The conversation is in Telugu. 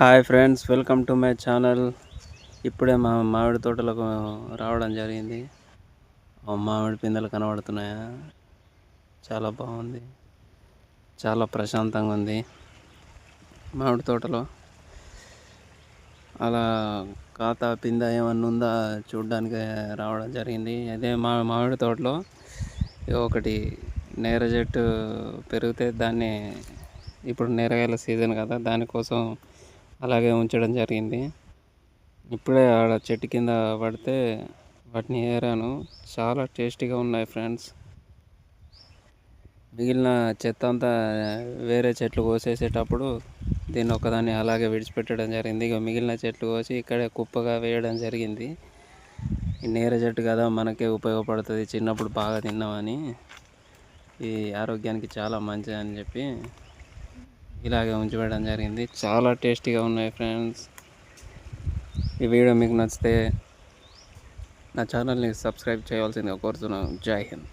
Hi friends welcome to my channel. ఇప్పుడే మా మామిడి తోటలకు రావడం జరిగింది. మామిడి పిందెలు కనబడుతున్నాయా? చాలా బాగుంది. చాలా ప్రశాంతంగా ఉంది మామిడి తోటలో. అలా కాత పింద ఏమన్నా ఉందా చూడడానికి రావడం జరిగింది. అదే మా మామిడి తోటలో ఒకటి నేర చెట్టు పెరిగితే దాన్ని ఇప్పుడు నేరగాయల సీజన్ కదా దానికోసం అలాగే ఉంచడం జరిగింది. ఇప్పుడే ఆడ చెట్టు కింద పడితే వాటిని ఏరాను. చాలా టేస్టీగా ఉన్నాయి ఫ్రెండ్స్. మిగిలిన చెత్త అంతా వేరే చెట్లు కోసేసేటప్పుడు దీన్ని ఒకదాన్ని అలాగే విడిచిపెట్టడం జరిగింది. ఇక మిగిలిన చెట్లు కోసి ఇక్కడే కుప్పగా వేయడం జరిగింది. ఈ నేర చెట్టు కదా మనకే ఉపయోగపడుతుంది. చిన్నప్పుడు బాగా తిన్నామని. ఈ ఆరోగ్యానికి చాలా మంచిది అని చెప్పి ఇలాగే ఉంచివేయడం జరిగింది. చాలా టేస్టీగా ఉన్నాయి ఫ్రెండ్స్. ఈ వీడియో మీకు నచ్చితే నా ఛానల్ని సబ్స్క్రైబ్ చేయవలసిందిగా కోరుతున్నాను. జై హింద్.